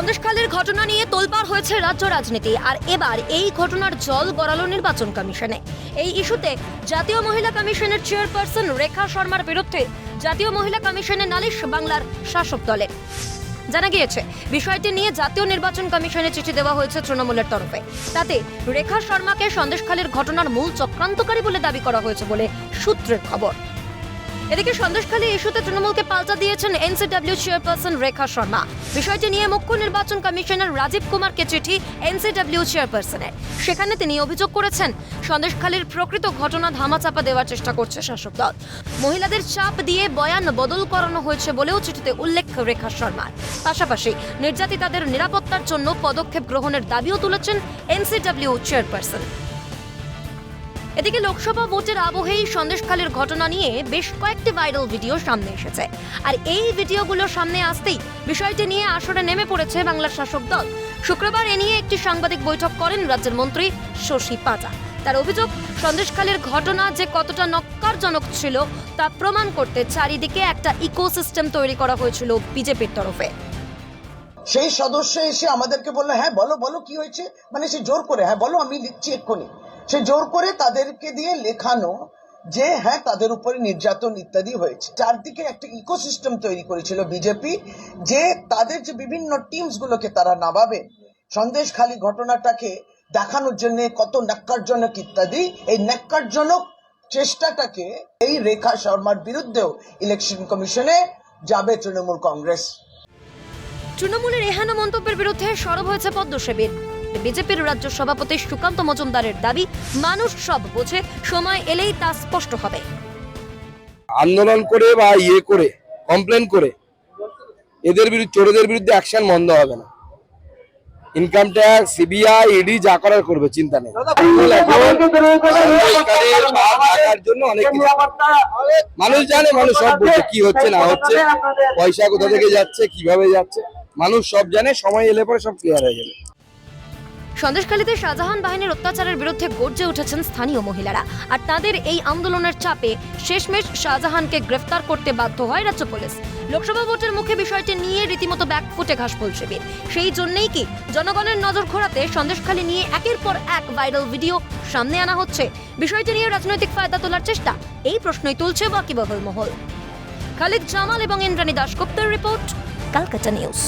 ঘটনা নিয়ে তোলপাড় হয়েছে রাজ্য রাজনীতি। আর এবার এই ঘটনার জল গড়ালো নির্বাচন কমিশনে। এই ইস্যুতে জাতীয় মহিলা কমিশনের চেয়ারপারসন রেখা শর্মার বিরুদ্ধে জাতীয় মহিলা কমিশনে নালিশ বাংলার শাসক দলের। জানা গিয়েছে, বিষয়টি নিয়ে জাতীয় নির্বাচন কমিশনে চিঠি দেওয়া হয়েছে তৃণমূলের তরফে। তাতে রেখা শর্মাকে সন্দেশখালীর ঘটনার মূল চক্রান্তকারী বলে দাবি করা হয়েছে বলে সূত্রের খবর। এদিকে সন্দেশখালী ইস্যুতে তৃণমূলকে পাল্টা দিয়েছেন এনসিডব্লিউ চেয়ারপারসন রেখা শর্মা। বিষয়টি নিয়ে মুখ্য নির্বাচন কমিশনার রাজীব কুমারকে চিঠি এনসিডব্লিউ চেয়ারপারসনের। সেখানে তিনি অভিযোগ করেছেন, সন্দেশখালীর প্রকৃত ঘটনা ধামাচাপা দেওয়ার চেষ্টা করছে শাসক দল। মহিলাদের চাপ দিয়ে বয়ান বদল করানো হয়েছে বলেও চিঠিতে উল্লেখ রেখা শর্মার পাশাপাশি নির্যাতিতাদের নিরাপত্তার জন্য পদক্ষেপ গ্রহণের দাবিও তুলেছেন এনসিডব্লিউ চেয়ারপারসন। এদিকে লোকসভা ভোটের আবহেই সন্দেশখালীর ঘটনা নিয়ে বেশ কয়েকটি ভাইরাল ভিডিও সামনে এসেছে। আর এই ভিডিওগুলো সামনে আসতেই বিষয়টি নিয়ে আসরে নেমে পড়েছে বাংলার শাসক দল। শুক্রবার এ নিয়ে একটি সাংবাদিক বৈঠক করেন রাজ্যের মন্ত্রী শশী পাজা তার অভিযোগ, সন্দেশখালীর ঘটনা যে কতটা নক্কারজনক ছিল তা প্রমাণ করতে চারিদিকে একটা ইকোসিস্টেম তৈরি করা হয়েছিল বিজেপির তরফে। সেই সদস্য এসে আমাদেরকে বলল হ্যাঁ বলো বলো, কি হয়েছে? মানে সে জোর করে হ্যাঁ বলো, আমি লিখছি এক্ষুনি। সে জোর করে তাদেরকে দিয়ে লেখানো যে হ্যাঁ তাদের উপরে নির্যাতন ইত্যাদি হয়েছে। চারদিকে একটা ইকোসিস্টেম তৈরি করেছিল বিজেপি, যে তাদের যে বিভিন্ন টিমস গুলোকে তারা নামাবে, সন্দেশখালী ঘটনাটাকে দেখানোর জন্য, কত ন্যাক্কারজনক ইত্যাদি, এই ন্যাক্কারজনক চেষ্টাটাকে এই রেখা শর্মার বিরুদ্ধেও ইলেকশন কমিশনে যাবে তৃণমূল কংগ্রেস। তৃণমূলের এহেন মন্তব্যের বিরুদ্ধে সরব হয়েছে পদ্মসেবীর বিজেপির রাজ্য সভাপতি সুকান্ত মজুমদারের দাবি মানুষ সব বোঝে সময় এলেই তা স্পষ্ট হবে। আন্দোলন করে বা ইয়ে করে কমপ্লেন করে এদের বিরুদ্ধে চোরদের বিরুদ্ধে অ্যাকশন বন্ধ হবে না। ইনকাম ট্যাক্স সিবিআই ইডি যা করার করবে চিন্তা নেই। মানুষ জানে মানুষ সব বুঝে কি হচ্ছে না হচ্ছে পয়সা কোথা থেকে যাচ্ছে কীভাবে যাচ্ছে। মানুষ সব জানে সময় এলে পরে সব ক্লিয়ার হয়ে যাবে। সন্দেশখালীতে শাহজাহান বাহিনীর অত্যাচারের বিরুদ্ধে গর্জে উঠেছেন স্থানীয় মহিলারা। আর তাদের এই আন্দোলনের চাপে শেষমেশ শাহজাহানকে গ্রেফতার করতে বাধ্য হয় রাজ্য পুলিশ। লোকসভা ভোটের মুখে বিষয়টি নিয়ে রীতিমতো ব্যাকফুটে ঘাসফুল শিবির। সেই জন্যই কি জনগণের নজর ঘোরাতে সন্দেশখালী নিয়ে একের পর এক ভাইরাল ভিডিও সামনে আনা হচ্ছে? বিষয়টি নিয়ে রাজনৈতিক ফায়দা তোলার চেষ্টা? এই প্রশ্নই তুলছে বাকিবহল মহল। খালিদ জামাল এবং ইন্দ্রাণী দাশগুপ্তের রিপোর্ট কলকাতা নিউজ।